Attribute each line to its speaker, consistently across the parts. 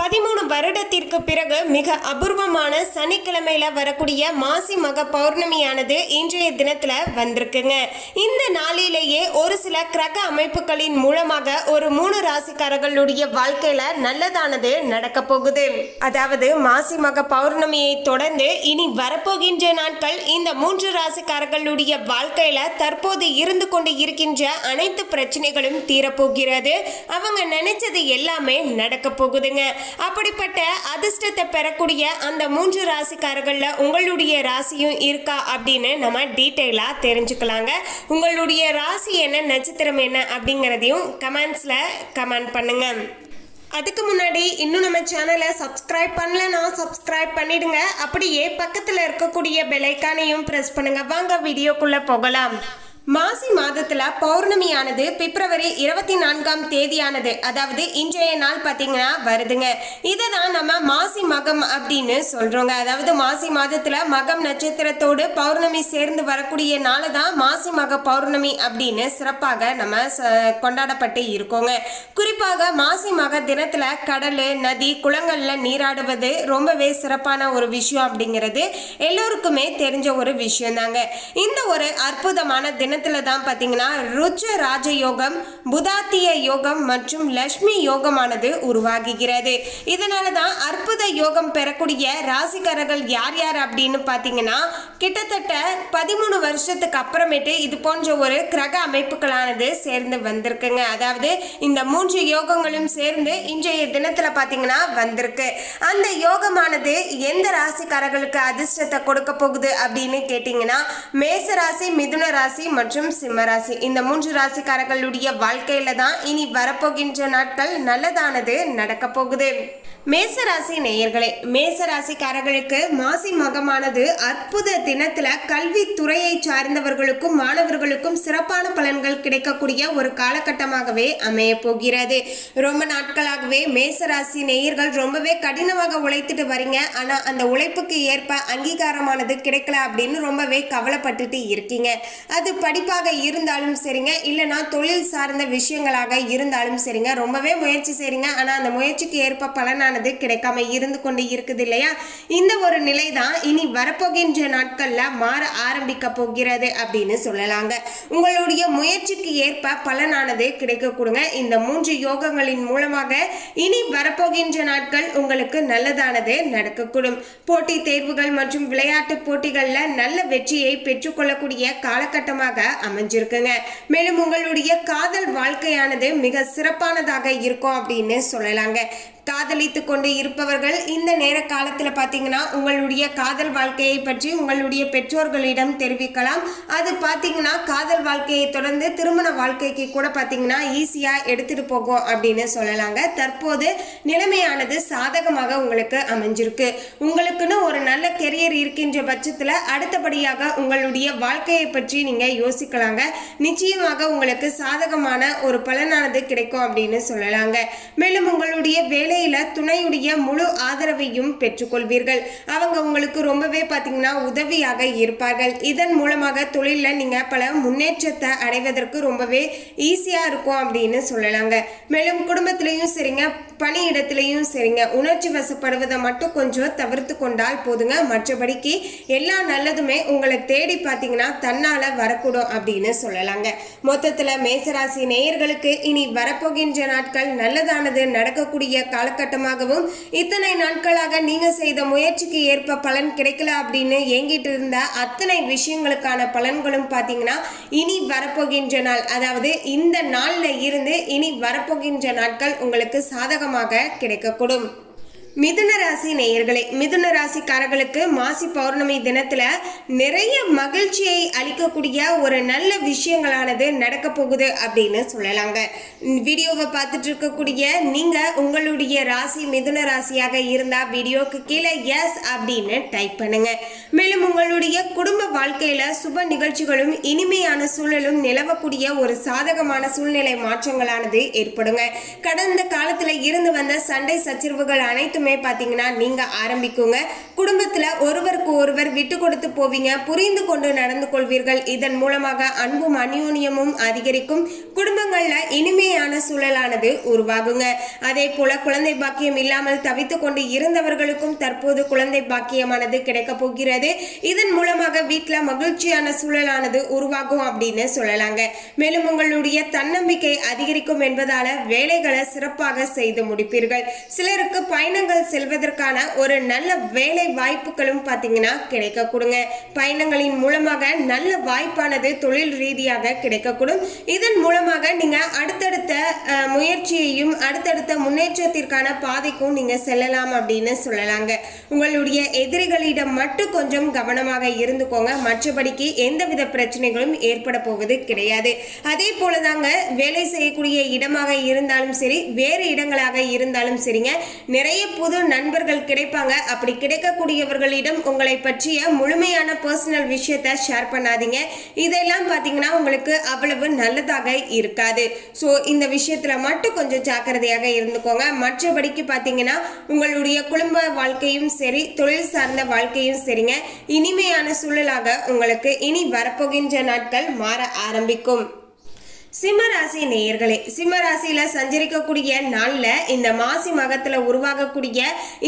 Speaker 1: பதிமூணு வருடத்திற்கு பிறகு மிக அபூர்வமான சனிக்கிழமையில வரக்கூடிய மாசி மக பௌர்ணமியானது இன்றைய தினத்துல வந்திருக்குங்க. இந்த நாளிலேயே ஒரு சில கிரக அமைப்புகளின் மூலமாக ஒரு மூணு ராசிக்காரர்களுடைய வாழ்க்கையில நல்லதானது நடக்க போகுது. அதாவது மாசி மக பௌர்ணமியை தொடர்ந்து இனி வரப்போகின்ற நாட்கள் இந்த மூன்று ராசிக்காரர்களுடைய வாழ்க்கையில தற்போது இருந்து கொண்டு இருக்கின்ற அனைத்து பிரச்சனைகளும் தீரப்போகிறது. அவங்க நினைச்சது எல்லாமே நடக்க போகுதுங்க. அப்படிப்பட்ட அதிர்ஷ்டத்தை பெறக்கூடிய அந்த மூன்று ராசிக்காரர்களில் உங்களுடைய ராசியும் இருக்கா அப்படின்னு நம்ம டீட்டெயிலாக தெரிஞ்சுக்கலாங்க. உங்களுடைய ராசி என்ன நட்சத்திரம் என்ன அப்படிங்கிறதையும் கமெண்ட்ஸில் கமெண்ட் பண்ணுங்க. அதுக்கு முன்னாடி இன்னும் நம்ம சேனலை சப்ஸ்கிரைப் பண்ணலன்னா சப்ஸ்கிரைப் பண்ணிடுங்க. அப்படியே பக்கத்தில் இருக்கக்கூடிய பெலைக்கானையும் ப்ரெஸ் பண்ணுங்க. வாங்க வீடியோக்குள்ளே போகலாம். மாசி மாதத்துல பௌர்ணமியானது பிப்ரவரி இருபத்தி நான்காம் தேதியானது. அதாவது இன்றைய நாள் பார்த்தீங்கன்னா வருதுங்க. இதை தான் நம்ம மாசி மகம் அப்படின்னு சொல்றோங்க. அதாவது மாசி மாதத்துல மகம் நட்சத்திரத்தோடு பௌர்ணமி சேர்ந்து வரக்கூடிய நாளை தான் மாசி மக பௌர்ணமி அப்படின்னு சிறப்பாக நம்ம ச- கொண்டாடப்பட்டு இருக்கோங்க. குறிப்பாக மாசி மக தினத்துல கடல் நதி குளங்கள்ல நீராடுவது ரொம்பவே சிறப்பான ஒரு விஷயம் அப்படிங்கிறது எல்லோருக்குமே தெரிஞ்ச ஒரு விஷயம் தாங்க இந்த ஒரு அற்புதமான தினம் தினத்துல தான் பார்த்தீங்கன்னா ருச்ச ராஜ யோகம் புதாத்திய யோகம் மற்றும் லக்ஷ்மி யோகமானது உருவாகுகிறது. இதனால தான் அற்புத யோகம் பெறக்கூடிய ராசிக்காரர்கள் யார் யார் அப்படின்னு பார்த்தீங்கன்னா கிட்டத்தட்ட பதிமூணு வருஷத்துக்கு அப்புறமேட்டு இது போன்ற ஒரு கிரக அமைப்புகளானது சேர்ந்து வந்திருக்குங்க. அதாவது இந்த மூன்று யோகங்களும் சேர்ந்து இன்றைய தினத்துல பார்த்தீங்கன்னா வந்திருக்கு. அந்த யோகமானது எந்த ராசிக்காரர்களுக்கு அதிர்ஷ்டத்தை கொடுக்க போகுது அப்படின்னு கேட்டிங்கன்னா மேச ராசி மிதுன ராசி மற்றும் மற்றும் சிம்மராசி. இந்த மூன்று ராசிக்காரர்களுடைய வாழ்க்கையில தான் இனி வரப்போகின்ற நாட்கள் நல்லதானது நடக்க போகுது. மேசராசி நேயர்களே மேசராசிக்காரர்களுக்கு மாசி மகமானது அற்புத தினத்துல கல்வித்துறையை சார்ந்தவர்களுக்கும் மாணவர்களுக்கும் சிறப்பான பலன்கள் கிடைக்கக்கூடிய ஒரு காலகட்டமாகவே அமைய போகிறது. ரொம்ப நாட்களாகவே மேசராசி நேயர்கள் ரொம்பவே கடினமாக உழைத்துட்டு வரீங்க. ஆனா அந்த உழைப்புக்கு ஏற்ப அங்கீகாரமானது கிடைக்கல அப்படின்னு ரொம்பவே கவலைப்பட்டுட்டு இருக்கீங்க. அது படிப்பாக இருந்தாலும் சரிங்க இல்லைன்னா தொழில் சார்ந்த விஷயங்களாக இருந்தாலும் சரிங்க. ரொம்பவே முயற்சி செய்றீங்க. ஆனால் அந்த முயற்சிக்கு ஏற்ப பலனானது கிடைக்காம இருந்து கொண்டு இருக்குது இல்லையா? இந்த ஒரு நிலை தான் இனி வரப்போகின்ற நாட்களில் மாற ஆரம்பிக்க போகிறது அப்படின்னு சொல்லலாங்க. உங்களுடைய முயற்சிக்கு ஏற்ப பலனானது கிடைக்க கொடுங்க இந்த மூன்று யோகங்களின் மூலமாக இனி வரப்போகின்ற நாட்கள் உங்களுக்கு நல்லதானது நடக்கக்கூடும். போட்டி தேர்வுகள் மற்றும் விளையாட்டு போட்டிகளில் நல்ல வெற்றியை பெற்றுக்கொள்ளக்கூடிய காலகட்டமாக அமைஞ்சிருக்குங்க. மேலும் உங்களுடைய காதல் வாழ்க்கையானது மிக சிறப்பானதாக இருக்கும் அப்படின்னு சொல்லலாங்க. காதலித்து கொண்டு இருப்பவர்கள் இந்த நேர காலத்தில் பார்த்தீங்கன்னா உங்களுடைய காதல் வாழ்க்கையை பற்றி உங்களுடைய பெற்றோர்களிடம் தெரிவிக்கலாம். அது பார்த்தீங்கன்னா காதல் வாழ்க்கையை தொடர்ந்து திருமண வாழ்க்கைக்கு கூட பார்த்தீங்கன்னா ஈஸியாக எடுத்துட்டு போகும் அப்படின்னு சொல்லலாங்க. தற்போது நிலைமையானது சாதகமாக உங்களுக்கு அமைஞ்சிருக்கு. உங்களுக்குன்னு ஒரு நல்ல கெரியர் இருக்கின்ற பட்சத்தில் அடுத்தபடியாக உங்களுடைய வாழ்க்கையை பற்றி நீங்கள் யோசிக்கலாங்க. நிச்சயமாக உங்களுக்கு சாதகமான ஒரு பலனானது கிடைக்கும் அப்படின்னு சொல்லலாங்க. மேலும் உங்களுடைய வேலை வேலையில துணையுடைய முழு ஆதரவையும் பெற்றுக்கொள்வீர்கள். அவங்க உங்களுக்கு ரொம்பவே பார்த்தீங்கன்னா உதவியாக இருப்பார்கள். இதன் மூலமாக தொழிலில் நீங்கள் பல முன்னேற்றத்தை அடைவதற்கு ரொம்பவே ஈஸியாக இருக்கும் அப்படின்னு சொல்லலாங்க. மேலும் குடும்பத்திலையும் சரிங்க பணியிடத்திலையும் சரிங்க. உணர்ச்சி வசப்படுவதை மட்டும் கொஞ்சம் தவிர்த்து கொண்டால் போதுங்க. மற்றபடிக்கு எல்லா நல்லதுமே உங்களை தேடி பார்த்தீங்கன்னா தன்னால் வரக்கூடும் அப்படின்னு சொல்லலாங்க. மொத்தத்தில் மேசராசி நேயர்களுக்கு இனி வரப்போகின்ற நாட்கள் நல்லதானது நடக்கக்கூடிய காலகட்டமாகவும் இத்தனை நாட்களாக நீங்கள் செய்த முயற்சிக்கு ஏற்ப பலன் கிடைக்கல அப்படின்னு ஏங்கிட்டு இருந்த அத்தனை விஷயங்களுக்கான பலன்களும் பார்த்தீங்கன்னா இனி வரப்போகின்ற நாள் அதாவது இந்த நாளில் இருந்து இனி வரப்போகின்ற நாட்கள் உங்களுக்கு சாதகம் அதிகமாக கிடைக்கக்கூடும். மிதுன ராசி நேயர்களே மிதுன ராசிக்காரர்களுக்கு மாசி பௌர்ணமி தினத்துல நிறைய மகிழ்ச்சியை அளிக்கக்கூடிய ஒரு நல்ல விஷயங்களானது நடக்க போகுது அப்படின்னு சொல்லலாங்க. வீடியோவை பார்த்துட்டு இருக்கக்கூடிய நீங்க உங்களுடைய ராசி மிதுன ராசியாக இருந்தா வீடியோக்கு கீழே எஸ் அப்படின்னு டைப் பண்ணுங்க. மேலும் உங்களுடைய குடும்ப வாழ்க்கையில சுப நிகழ்ச்சிகளும் இனிமையான சூழலும் நிலவக்கூடிய ஒரு சாதகமான சூழ்நிலை மாற்றங்களானது ஏற்படுங்க. கடந்த காலத்துல இருந்து வந்த சண்டை சச்சரவுகள் அனைத்துமே இனிமே பார்த்தீங்கன்னா நீங்கள் ஆரம்பிக்குங்க. குடும்பத்துல ஒருவருக்கு ஒருவர் விட்டு கொடுத்து போவீங்க. புரிந்து கொண்டு நடந்து கொள்வீர்கள். இதன் மூலமாக அன்பும் அந்யோன்யமும் அதிகரிக்கும். குடும்பங்களில் இனிமையான சூழலானது உருவாகுங்க. அதே போல குழந்தை பாக்கியம் இல்லாமல் தவித்து கொண்டு இருந்தவர்களுக்கும் தற்போது குழந்தை பாக்கியமானது கிடைக்க போகிறது. இதன் மூலமாக வீட்டுல மகிழ்ச்சியான சூழலானது உருவாகும் அப்படின்னு சொல்லலாங்க. மேலும் உங்களுடைய தன்னம்பிக்கை அதிகரிக்கும் என்பதால வேலைகளை சிறப்பாக செய்து முடிப்பீர்கள். சிலருக்கு பயணங்கள் செல்வதற்கான ஒரு நல்ல வேலை வாய்ப்புகளும் பார்த்தீங்கன்னா கிடைக்கக்கூடுங்க. பயணங்களின் மூலமாக நல்ல வாய்ப்பானது தொழில் ரீதியாக கிடைக்கக்கூடும். இதன் மூலமாக நீங்கள் அடுத்தடுத்த முயற்சியையும் அடுத்தடுத்த முன்னேற்றத்திற்கான பாதைக்கும் நீங்கள் செல்லலாம் அப்படின்னு சொல்லலாங்க. உங்களுடைய எதிரிகளிடம் மட்டும் கொஞ்சம் கவனமாக இருந்துக்கோங்க. மற்றபடிக்கு எந்தவித பிரச்சனைகளும் ஏற்பட போவது கிடையாது. அதே போலதாங்க வேலை செய்யக்கூடிய இடமாக இருந்தாலும் சரி வேறு இடங்களாக இருந்தாலும் சரிங்க. நிறைய புது நண்பர்கள் கிடைப்பாங்க. அப்படி கிடைக்கக்கூடியவர்களிடம் உங்களை பற்றிய முழுமையான பர்சனல் விஷயத்தை ஷேர் பண்ணாதீங்க. இதெல்லாம் பார்த்தீங்கன்னா உங்களுக்கு அவ்வளவு நல்லதாக இருக்காது. ஸோ இந்த விஷயத்தில் மட்டும் கொஞ்சம் ஜாக்கிரதையாக இருந்துக்கோங்க. மற்றபடிக்கு பார்த்தீங்கன்னா உங்களுடைய குடும்ப வாழ்க்கையும் சரி தொழில் சார்ந்த வாழ்க்கையும் சரிங்க. இனிமையான சூழலாக உங்களுக்கு இனி வரப்போகின்ற நாட்கள் மாற ஆரம்பிக்கும். சிம்மராசி நேயர்களே சிம்மராசியில சஞ்சரிக்கக்கூடிய நாளில் இந்த மாசி மகத்துல உருவாகக்கூடிய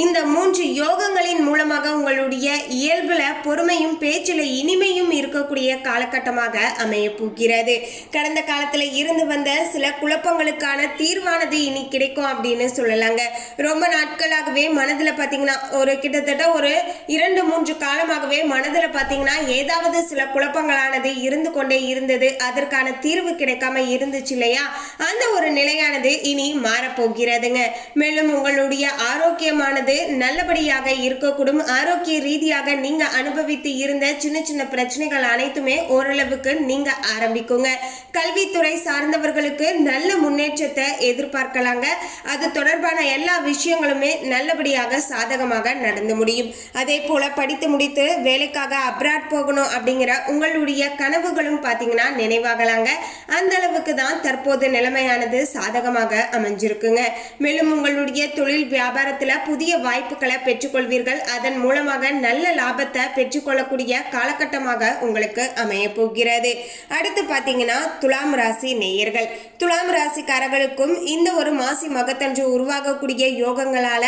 Speaker 1: இந்த மூன்று யோகங்களின் மூலமாக உங்களுடைய இயல்புல பொறுமையும் பேச்சில் இனிமையும் இருக்கக்கூடிய காலகட்டமாக அமைய போகிறது கடந்த காலத்துல இருந்து வந்த சில குழப்பங்களுக்கான தீர்வானது இனி கிடைக்கும் அப்படின்னு சொல்லலாங்க. ரொம்ப நாட்களாகவே மனதுல பாத்தீங்கன்னா ஒரு கிட்டத்தட்ட ஒரு இரண்டு மூன்று காலமாகவே மனதுல பாத்தீங்கன்னா ஏதாவது சில குழப்பங்களானது இருந்து கொண்டே இருந்தது. அதற்கான தீர்வு கிடைக்காம இருந்துச்சு இல்லையா? அந்த ஒரு நிலையானது இனி மாறப்போகிறதுங்க. மேலும் உங்களுடைய ஆரோக்கியமானது நல்லபடியாக இருக்கக்கூடும். ஆரோக்கிய ரீதியாக நீங்க அனுபவித்து இருந்த சின்ன சின்ன பிரச்சனைகள் அனைத்துமே ஓரளவுக்கு நீங்க ஆரம்பிக்குங்க. கல்வித்துறை சார்ந்தவர்களுக்கு நல்ல முன்னேற்றத்தை எதிர்பார்க்கலாங்க. அது தொடர்பான எல்லா விஷயங்களுமே நல்லபடியாக சாதகமாக நடந்து முடியும். அதே போல படித்து முடித்து வேலைக்காக அப்ராட் போகணும் அப்படிங்கிற உங்களுடைய கனவுகளும் பார்த்தீங்கன்னா நினைவாகலாங்க. அந்த அளவுக்கு தான் தற்போது நிலைமையானது சாதகமாக அமைஞ்சிருக்குங்க. மேலும் உங்களுடைய தொழில் வியாபாரத்துல புதிய வாய்ப்புகளை பெற்றுக்கொள்வீர்கள். அதன் மூலமாக நல்ல லாபத்தை பெற்றுக்கொள்ளக்கூடிய காலகட்டமாக உங்களுக்கு அமைய போகிறது. அடுத்து பார்த்தீங்கன்னா துலாம் ராசி நேயர்கள். துலாம் ராசிக்காரர்களுக்கும் இந்த ஒரு மாசி மகத்தன்று உருவாகக்கூடிய யோகங்களால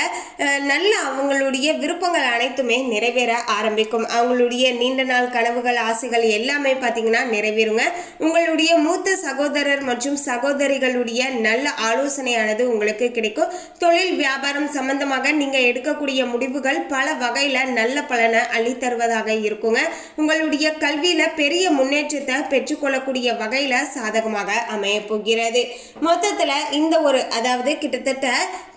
Speaker 1: நல்ல அவங்களுடைய விருப்பங்கள் அனைத்துமே நிறைவேற ஆரம்பிக்கும். அவங்களுடைய நீண்ட நாள் கனவுகள் ஆசைகள் எல்லாமே பார்த்தீங்கன்னா நிறைவேறுங்க. உங்களுடைய மூத்த சகோதரர் மற்றும் சகோதரிகளுடைய நல்ல ஆலோசனையானது உங்களுக்கு கிடைக்கும். தொழில் வியாபாரம் சம்பந்தமாக நீங்க எடுக்கக்கூடிய முடிவுகள் பல வகையில் நல்ல பலனை அள்ளித்தருவதாக இருக்குங்க. உங்களுடைய கல்வியில பெரிய முன்னேற்றத்தை பெற்றுக்கொள்ளக்கூடிய வகையில் சாதகமாக அமைய போகிறது. மொத்தத்துல இந்த ஒரு அதாவது கிட்டத்தட்ட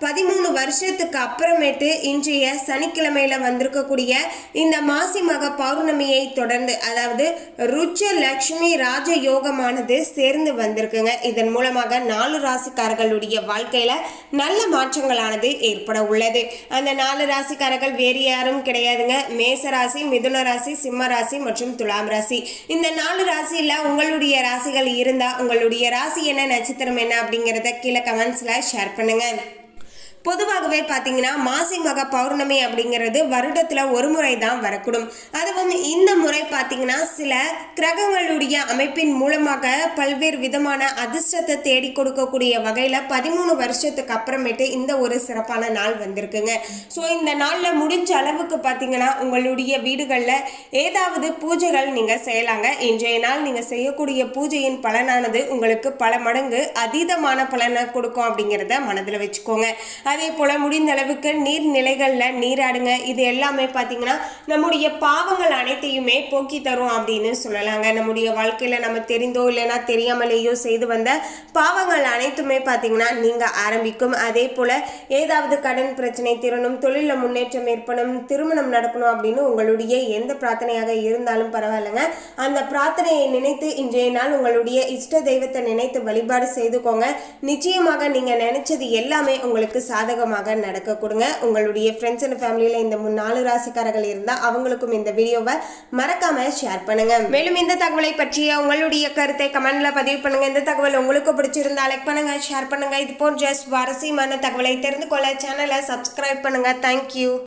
Speaker 1: பதிமூணு வருஷத்துக்கு அப்புறமேட்டு இன்றைய சனிக்கிழமையில வந்திருக்கக்கூடிய இந்த மாசி மக பௌர்ணமியை தொடர்ந்து அதாவது ருச்ச லக்ஷ்மி ராஜ யோகமானது சேர்ந்து வந்திருக்குங்க. இதன் மூலமாக நாலு ராசிக்காரர்களுடைய வாழ்க்கையில நல்ல மாற்றங்களானது ஏற்பட உள்ளது. அந்த நாலு ராசிக்காரர்கள் வேறு யாரும் கிடையாதுங்க. மேச ராசி மிதுன ராசி சிம்ம ராசி மற்றும் துலாம் ராசி. இந்த நாலு ராசியில உங்களுடைய ராசிகள் இருந்தா உங்களுடைய ராசி என்ன நட்சத்திரம் என்ன அப்படிங்கறத கீழே கமெண்ட்ஸ்ல ஷேர் பண்ணுங்க. பொதுவாகவே பார்த்தீங்கன்னா மாசி மக பௌர்ணமி அப்படிங்கிறது வருடத்தில் ஒரு முறை தான் வரக்கூடும். அதுவும் இந்த முறை பார்த்தீங்கன்னா சில கிரகங்களுடைய அமைப்பின் மூலமாக பல்வேறு விதமான அதிர்ஷ்டத்தை தேடி கொடுக்கக்கூடிய வகையில் பதிமூணு வருஷத்துக்கு அப்புறமேட்டு இந்த ஒரு சிறப்பான நாள் வந்திருக்குங்க. ஸோ இந்த நாளில் முடிஞ்ச அளவுக்கு பார்த்தீங்கன்னா உங்களுடைய வீடுகளில் ஏதாவது பூஜைகள் நீங்கள் செய்யலாங்க. இன்றைய நாள் நீங்கள் செய்யக்கூடிய பூஜையின் பலனானது உங்களுக்கு பல மடங்கு அதீதமான பலனை கொடுக்கும் அப்படிங்கிறத மனதில் வச்சுக்கோங்க. அதே போல் முடிந்த அளவுக்கு நீர்நிலைகளில் நீராடுங்க. இது எல்லாமே பார்த்தீங்கன்னா நம்முடைய பாவங்கள் அனைத்தையுமே போக்கி தரும் அப்படின்னு சொல்லலாங்க. நம்முடைய வாழ்க்கையில் நம்ம தெரிந்தோ இல்லைன்னா தெரியாமலேயோ செய்து வந்த பாவங்கள் அனைத்துமே பார்த்திங்கன்னா நீங்க ஆரம்பிக்கும். அதே போல் ஏதாவது கடன் பிரச்சனை திறனும் தொழிலில் முன்னேற்றம் ஏற்படும் திருமணம் நடக்கணும் அப்படின்னு உங்களுடைய எந்த பிரார்த்தனையாக இருந்தாலும் பரவாயில்லைங்க. அந்த பிரார்த்தனையை நினைத்து இன்றைய நாள் உங்களுடைய இஷ்ட தெய்வத்தை நினைத்து வழிபாடு செய்துக்கோங்க. நிச்சயமாக நீங்கள் நினைச்சது எல்லாமே உங்களுக்கு சாதகமாக நடக்க கொடுங்க. உங்களுடைய ஃப்ரெண்ட்ஸ் அண்ட் ஃபேமிலியில் இந்த மூணு நாலு ராசிக்காரர்கள் இருந்தால் அவங்களுக்கும் இந்த வீடியோவை மறக்காம ஷேர் பண்ணுங்க. மேலும் இந்த தகவலை பற்றிய உங்களுடைய கருத்தை கமெண்ட்ல பதிவு பண்ணுங்க. இந்த தகவல் உங்களுக்கு பிடிச்சிருந்தா லைக் பண்ணுங்க ஷேர் பண்ணுங்க. இது போன்ற சுவாரஸ்யமான தகவலை தெரிந்து கொள்ள சேனலை சப்ஸ்கிரைப் பண்ணுங்க. தேங்க்யூ